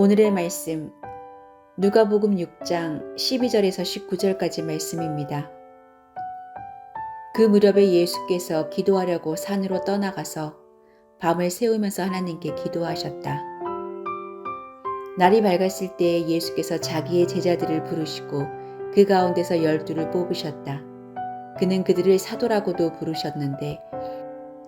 오늘의 말씀 누가복음 6장 12절에서 19절까지 말씀입니다. 그 무렵에 예수께서 기도하려고 산으로 떠나가서 밤을 새우면서 하나님께 기도하셨다. 날이 밝았을 때에 예수께서 자기의 제자들을 부르시고 그 가운데서 열두를 뽑으셨다. 그는 그들을 사도라고도 부르셨는데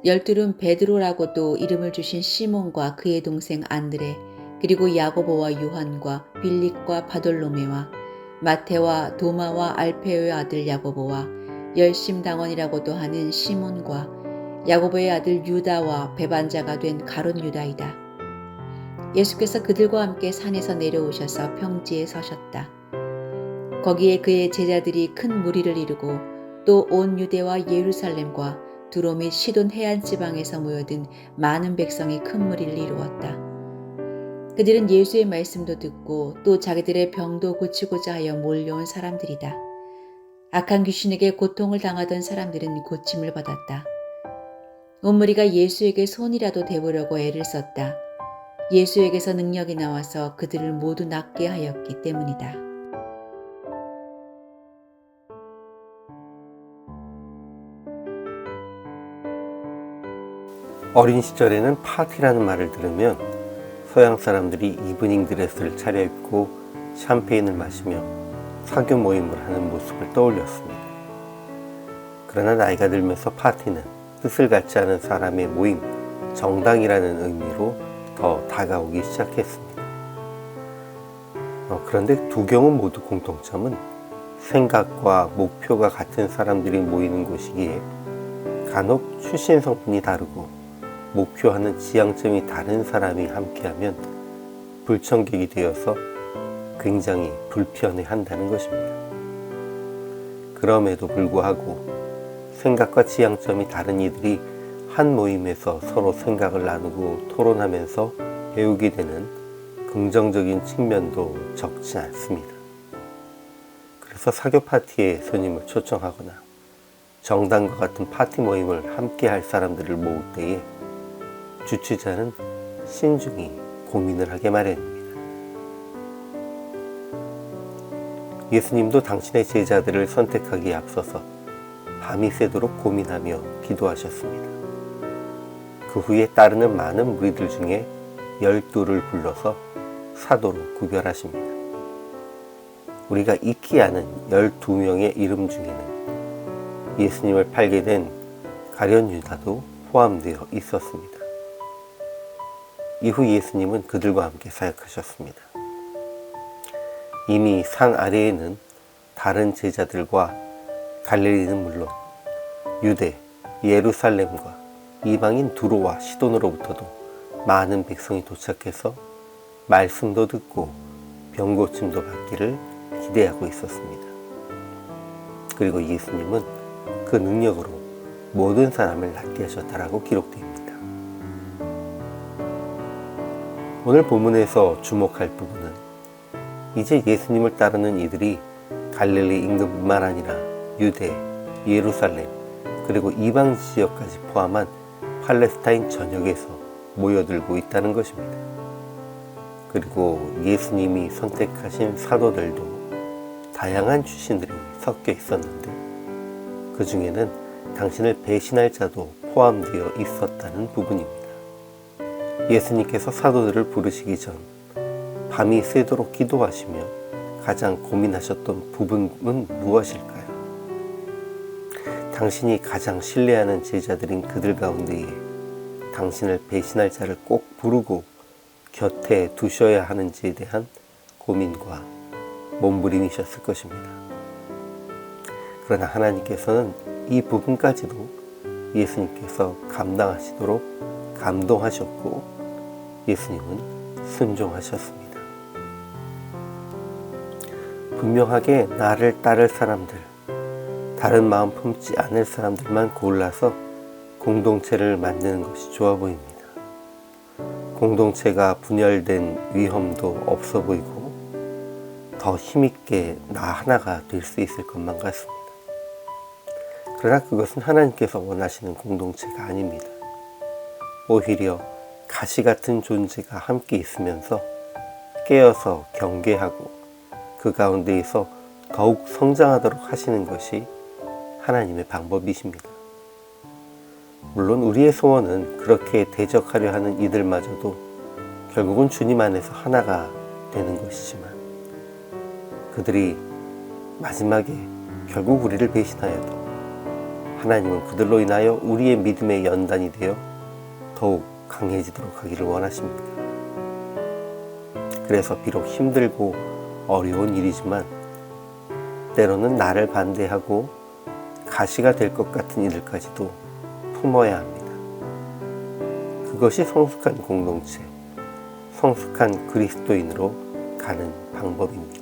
열둘은 베드로라고도 이름을 주신 시몬과 그의 동생 안드레 그리고 야고보와 요한과 빌립과 바돌로메와 마테와 도마와 알페오의 아들 야고보와 열심당원이라고도 하는 시몬과 야고보의 아들 유다와 배반자가 된 가론 유다이다. 예수께서 그들과 함께 산에서 내려오셔서 평지에 서셨다. 거기에 그의 제자들이 큰 무리를 이루고 또 온 유대와 예루살렘과 두로 및 시돈 해안 지방에서 모여든 많은 백성이 큰 무리를 이루었다. 그들은 예수의 말씀도 듣고 또 자기들의 병도 고치고자 하여 몰려온 사람들이다. 악한 귀신에게 고통을 당하던 사람들은 고침을 받았다. 온 무리가 예수에게 손이라도 대보려고 애를 썼다. 예수에게서 능력이 나와서 그들을 모두 낫게 하였기 때문이다. 어린 시절에는 파티라는 말을 들으면 서양 사람들이 이브닝 드레스를 차려입고 샴페인을 마시며 사교 모임을 하는 모습을 떠올렸습니다. 그러나 나이가 들면서 파티는 뜻을 갖지 않은 사람의 모임, 정당이라는 의미로 더 다가오기 시작했습니다. 어, 그런데 두 경우 모두 공통점은 생각과 목표가 같은 사람들이 모이는 곳이기에 간혹 출신 성분이 다르고 목표하는 지향점이 다른 사람이 함께하면 불청객이 되어서 굉장히 불편해 한다는 것입니다. 그럼에도 불구하고 생각과 지향점이 다른 이들이 한 모임에서 서로 생각을 나누고 토론하면서 배우게 되는 긍정적인 측면도 적지 않습니다. 그래서 사교 파티에 손님을 초청하거나 정당과 같은 파티 모임을 함께 할 사람들을 모을 때에 주최자는 신중히 고민을 하게 마련입니다. 예수님도 당신의 제자들을 선택하기에 앞서서 밤이 새도록 고민하며 기도하셨습니다. 그 후에 따르는 많은 무리들 중에 열두를 불러서 사도로 구별하십니다. 우리가 익히 아는 열두 명의 이름 중에는 예수님을 팔게 된 가련 유다도 포함되어 있었습니다. 이후 예수님은 그들과 함께 사역하셨습니다. 이미 산 아래에는 다른 제자들과 갈릴리는 물론 유대, 예루살렘과 이방인 두로와 시돈으로부터도 많은 백성이 도착해서 말씀도 듣고 병고침도 받기를 기대하고 있었습니다. 그리고 예수님은 그 능력으로 모든 사람을 낫게 하셨다라고 기록됩니다. 오늘 본문에서 주목할 부분은 이제 예수님을 따르는 이들이 갈릴리 인근뿐만 아니라 유대, 예루살렘, 그리고 이방 지역까지 포함한 팔레스타인 전역에서 모여들고 있다는 것입니다. 그리고 예수님이 선택하신 사도들도 다양한 출신들이 섞여 있었는데 그 중에는 당신을 배신할 자도 포함되어 있었다는 부분입니다. 예수님께서 사도들을 부르시기 전 밤이 새도록 기도하시며 가장 고민하셨던 부분은 무엇일까요? 당신이 가장 신뢰하는 제자들인 그들 가운데에 당신을 배신할 자를 꼭 부르고 곁에 두셔야 하는지에 대한 고민과 몸부림이셨을 것입니다. 그러나 하나님께서는 이 부분까지도 예수님께서 감당하시도록 감동하셨고 예수님은 순종하셨습니다. 분명하게 나를 따를 사람들, 다른 마음 품지 않을 사람들만 골라서 공동체를 만드는 것이 좋아 보입니다. 공동체가 분열된 위험도 없어 보이고 더 힘있게 나 하나가 될 수 있을 것만 같습니다. 그러나 그것은 하나님께서 원하시는 공동체가 아닙니다. 오히려 가시 같은 존재가 함께 있으면서 깨어서 경계하고 그 가운데에서 더욱 성장하도록 하시는 것이 하나님의 방법이십니다. 물론 우리의 소원은 그렇게 대적하려 하는 이들마저도 결국은 주님 안에서 하나가 되는 것이지만 그들이 마지막에 결국 우리를 배신하여도 하나님은 그들로 인하여 우리의 믿음의 연단이 되어 더욱 강해지도록 하기를 원하십니다. 그래서 비록 힘들고 어려운 일이지만 때로는 나를 반대하고 가시가 될 것 같은 이들까지도 품어야 합니다. 그것이 성숙한 공동체, 성숙한 그리스도인으로 가는 방법입니다.